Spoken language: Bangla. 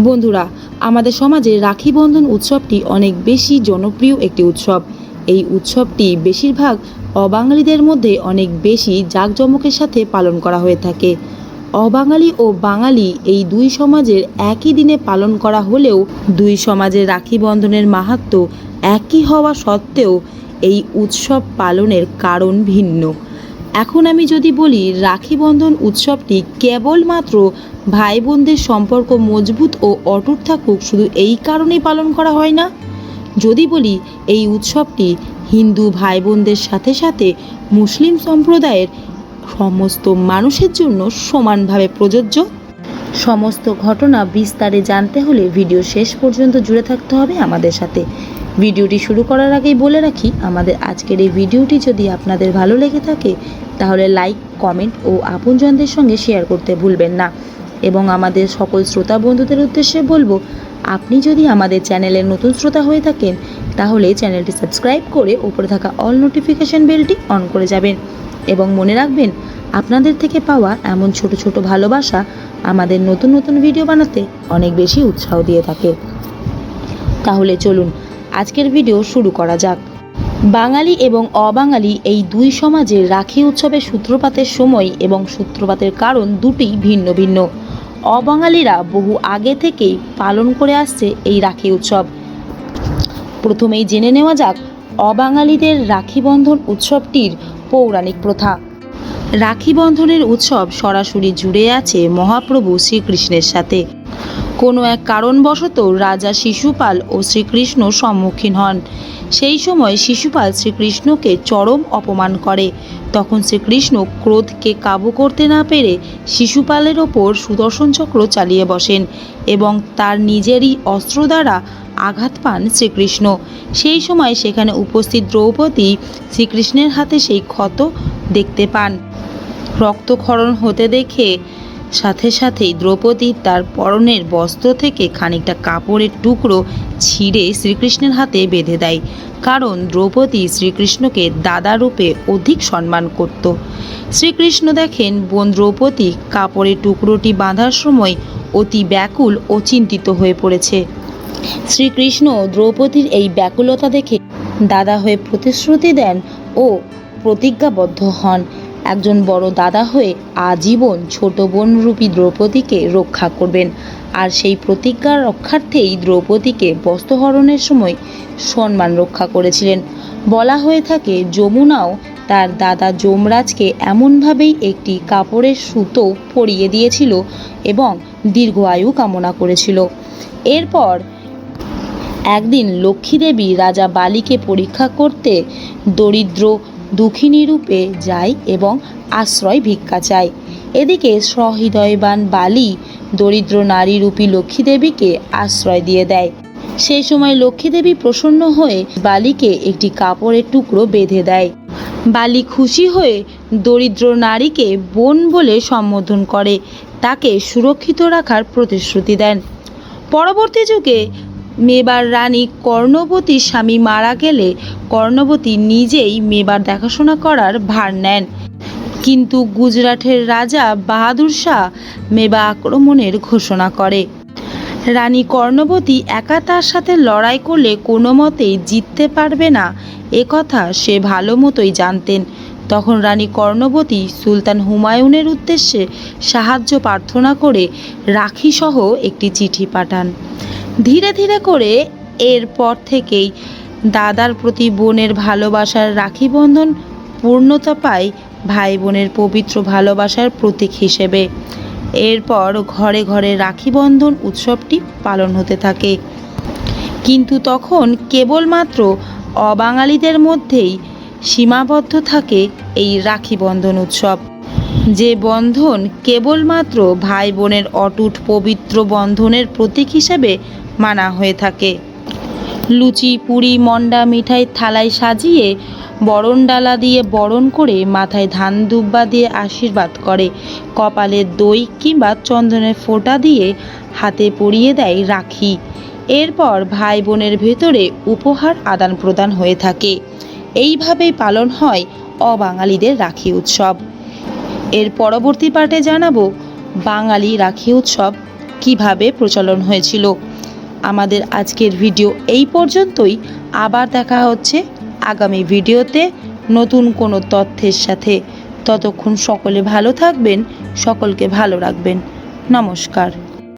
বন্ধুরা, আমাদের সমাজে রাখি বন্ধন উৎসবটি অনেক বেশি জনপ্রিয় একটি উৎসব। এই উৎসবটি বেশিরভাগ অবাঙালিদের মধ্যে অনেক বেশি জাঁকজমকের সাথে পালন করা হয়ে থাকে। অবাঙালি ও বাঙালি এই দুই সমাজের একই দিনে পালন করা হলেও দুই সমাজের রাখি বন্ধনের মাহাত্ম্য একই হওয়া সত্ত্বেও এই উৎসব পালনের কারণ ভিন্ন। এখন আমি যদি বলি, রাখি বন্ধন উৎসবটি কেবলমাত্র ভাই বোনদের সম্পর্ক মজবুত ও অটুট থাকুক, শুধু এই কারণেই পালন করা হয় না? যদি বলি, এই উৎসবটি হিন্দু ভাই বোনদের সাথে সাথে মুসলিম সম্প্রদায়ের সমস্ত মানুষের জন্য সমানভাবে প্রযোজ্য? সমস্ত ঘটনা বিস্তারে জানতে হলে ভিডিও শেষ পর্যন্ত জুড়ে থাকতে হবে আমাদের সাথে। ভিডিওটি শুরু করার আগেই বলে রাখি, আমাদের আজকের এই ভিডিওটি যদি আপনাদের ভালো লেগে থাকে, তাহলে লাইক, কমেন্ট ও আপনজনদের সঙ্গে শেয়ার করতে ভুলবেন না। এবং আমাদের সকল শ্রোতা বন্ধুদের উদ্দেশ্যে বলব, আপনি যদি আমাদের চ্যানেলের নতুন শ্রোতা হয়ে থাকেন, তাহলে চ্যানেলটি সাবস্ক্রাইব করে ওপরে থাকা অল নোটিফিকেশন বেলটি অন করে যাবেন। এবং মনে রাখবেন, আপনাদের থেকে পাওয়া এমন ছোট ছোট ভালোবাসা আমাদের নতুন নতুন ভিডিও বানাতে অনেক বেশি উৎসাহ দিয়ে থাকে। তাহলে চলুন আজকের ভিডিও শুরু করা যাক। বাঙালি এবং অবাঙালি এই দুই সমাজে রাখি উৎসবের সূত্রপাতের সময় এবং সূত্রপাতের কারণ দুটি ভিন্ন ভিন্ন। অবাঙালিরা বহু আগে থেকেই পালন করে আসছে এই রাখি উৎসব। প্রথমেই জেনে নেওয়া যাক, অবাঙালিদের রাখি বন্ধন উৎসবটির পৌরাণিক প্রথা। রাখি বন্ধনের উৎসব সরাসরি জুড়ে আছে মহাপ্রভু শ্রীকৃষ্ণের সাথে। কোনো এক কারণবশত রাজা শিশুপাল ও শ্রীকৃষ্ণ সম্মুখীন হন। সেই সময় শিশুপাল শ্রীকৃষ্ণকে চরম অপমান করে। তখন শ্রীকৃষ্ণ ক্রোধকে কাবু করতে না পেরে শিশুপালের ওপর সুদর্শন চক্র চালিয়ে বসেন এবং তার নিজেরই অস্ত্র দ্বারা আঘাত পান শ্রীকৃষ্ণ। সেই সময় সেখানে উপস্থিত দ্রৌপদী শ্রীকৃষ্ণের হাতে সেই ক্ষত দেখতে পান। রক্তক্ষরণ হতে দেখে সাথে সাথেই দ্রৌপদী তার পরনের বস্ত্র থেকে খানিকটা কাপড়ের টুকরো ছিঁড়ে শ্রীকৃষ্ণের হাতে বেঁধে দেয়। কারণ দ্রৌপদী শ্রীকৃষ্ণকে দাদা রূপে অধিক সম্মান করত। শ্রীকৃষ্ণ দেখেন বোন দ্রৌপদী কাপড়ের টুকরোটি বাঁধার সময় অতি ব্যাকুল ও চিন্তিত হয়ে পড়েছে। শ্রীকৃষ্ণ দ্রৌপদীর এই ব্যাকুলতা দেখে দাদা হয়ে প্রতিশ্রুতি দেন ও প্রতিজ্ঞাবদ্ধ হন। একজন বড় দাদা হয়ে আজীবন ছোট বোন রূপী দ্রৌপদীকে রক্ষা করবেন। আর সেই প্রতিজ্ঞা রক্ষার্থেই দ্রৌপদীকে বস্ত্রহরণের সময় সম্মান রক্ষা করেছিলেন। বলা হয়ে থাকে, যমুনাও তার দাদা যমরাজকে এমনভাবেই একটি কাপড়ের সুতো পরিয়ে দিয়েছিল এবং দীর্ঘ আয়ু কামনা করেছিল। এরপর একদিন লক্ষ্মীদেবী রাজা বালিকে পরীক্ষা করতে দরিদ্র, দুঃখিনী রূপে যায় এবং আশ্রয় ভিক্ষা চায়। এদিকে সহৃদয়বান বালি দরিদ্র নারী রূপী লক্ষ্মীদেবীকে আশ্রয় দিয়ে দেয়। সেই সময় লক্ষ্মীদেবী প্রসন্ন হয়ে বালিকে একটি কাপড়ের টুকরো বেঁধে দেয়। বালি খুশি হয়ে দরিদ্র নারীকে বোন বলে সম্বোধন করে। তাকে সুরক্ষিত রাখার প্রতিশ্রুতি দেন। পরবর্তী যুগে মেবার রানী কর্ণবতীর স্বামী মারা গেলে কর্ণবতী নিজেই মেবার দেখাশোনা করার ভার নেন। কিন্তু গুজরাটের রাজা বাহাদুর শাহ মেবা আক্রমণের ঘোষণা করে। রানী কর্ণবতী একা তার সাথে লড়াই করলে কোনো মতেই জিততে পারবে না একথা সে ভালো মতোই জানতেন। তখন রানী কর্ণবতী সুলতান হুমায়ুনের উদ্দেশ্যে সাহায্য প্রার্থনা করে রাখিসহ একটি চিঠি পাঠান। ধীরে ধীরে করে এরপর থেকেই দাদার প্রতি বোনের ভালোবাসার রাখি বন্ধন পূর্ণতা পায় ভাই বোনের পবিত্র ভালোবাসার প্রতীক হিসেবে। এরপর ঘরে ঘরে রাখি বন্ধন উৎসবটি পালন হতে থাকে। কিন্তু তখন কেবলমাত্র অবাঙালিদের মধ্যেই সীমাবদ্ধ থাকে এই রাখি বন্ধন উৎসব। যে বন্ধন কেবলমাত্র ভাই বোনের অটুট পবিত্র বন্ধনের প্রতীক হিসেবে মানা হয়ে থাকে। লুচি, পুরি, মন্ডা, মিঠাই থালায় সাজিয়ে বরণ ডালা দিয়ে বরণ করে মাথায় ধান দুব্বা দিয়ে আশীর্বাদ করে। কপালে দই কিংবা চন্দনের ফোঁটা দিয়ে হাতে পরিয়ে দেয় রাখি। এরপর ভাই বোনের ভেতরে উপহার আদান প্রদান হয়ে থাকে। এইভাবেই পালন হয় অবাঙালিদের রাখি উৎসব। এর পরবর্তী পার্টে জানাব বাঙালি রাখি উৎসব কীভাবে প্রচলন হয়েছিল। আমাদের আজকের ভিডিও এই পর্যন্তই। আবার দেখা হচ্ছে আগামী ভিডিওতে নতুন কোনো তথ্যের সাথে। ততক্ষণ সকলে ভালো থাকবেন, সকলকে ভালো রাখবেন। নমস্কার।